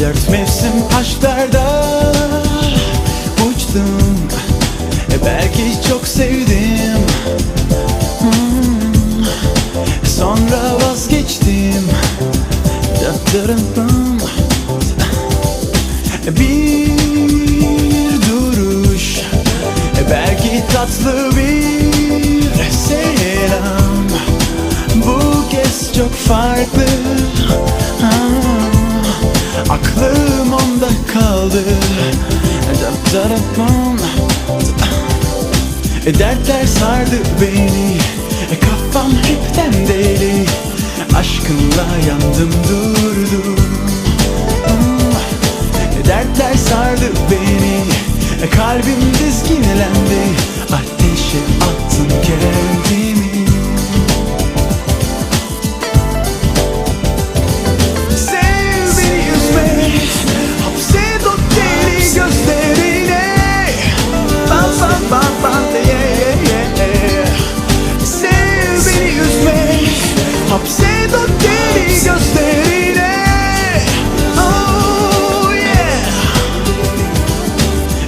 Dört mevsim aşklarda uçtum. E belki çok sevdim. Hmm. Sonra vazgeçtim. Bir duruş. E belki tatlı bir selam. Bu kez çok farklı. Aklım onda kaldı. Dap darabam e, Dertler sardı beni. E, Kafam hepten deli. Aşkınla yandım durdum. E, Dertler sardı beni. Kalbim dizginlendi. Ateşe attım kendimi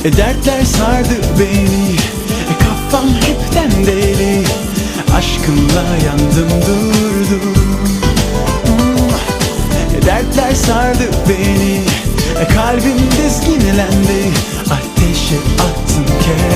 e, Dertler sardı beni. E, Kafam hepten deli. Aşkınla yandım durdum. E, Dertler sardı beni. E, Kalbim dizginlendi. Ateşe attım kendimi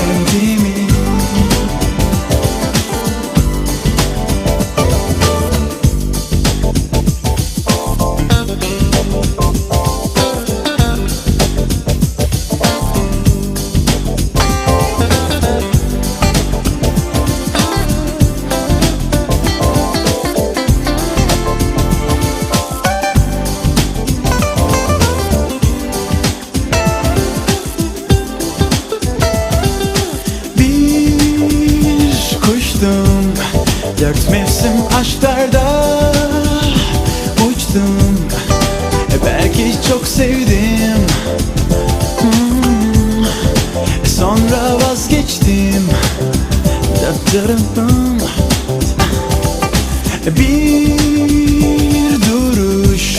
Kuştum Dört mevsim aşklarda uçtum. E Belki çok sevdim. Hmm. E Sonra vazgeçtim. Daptarım Bir duruş.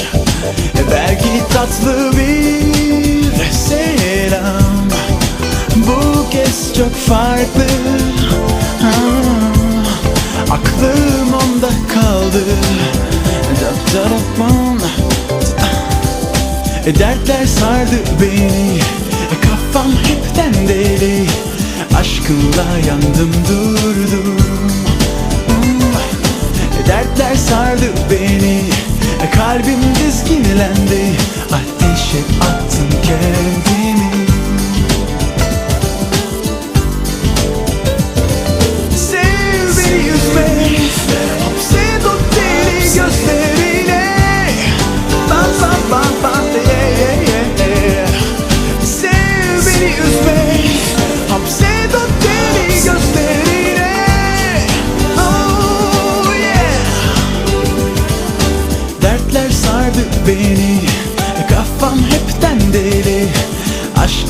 E Belki tatlı bir selam. Bu kez çok farklı. ha, kaldı. Darabam. E, Dertler sardı beni. E, Kafam hepten deli. Aşkınla yandım durdum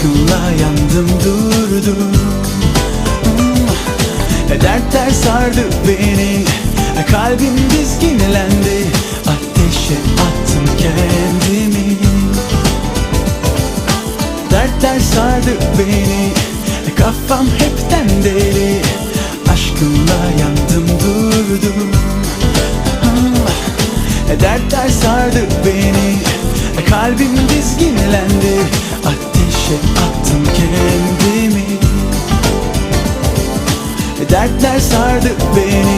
Aşkınla yandım durdum. E, Dertler sardı beni. Kalbim dizginlendi. Ateşe attım kendimi. Dertler sardı beni. Kafam hepten deli. Aşkınla yandım durdum. E, Dertler sardı beni. Kalbim dizginlendi Ateşe attım kendimi. Dertler sardı beni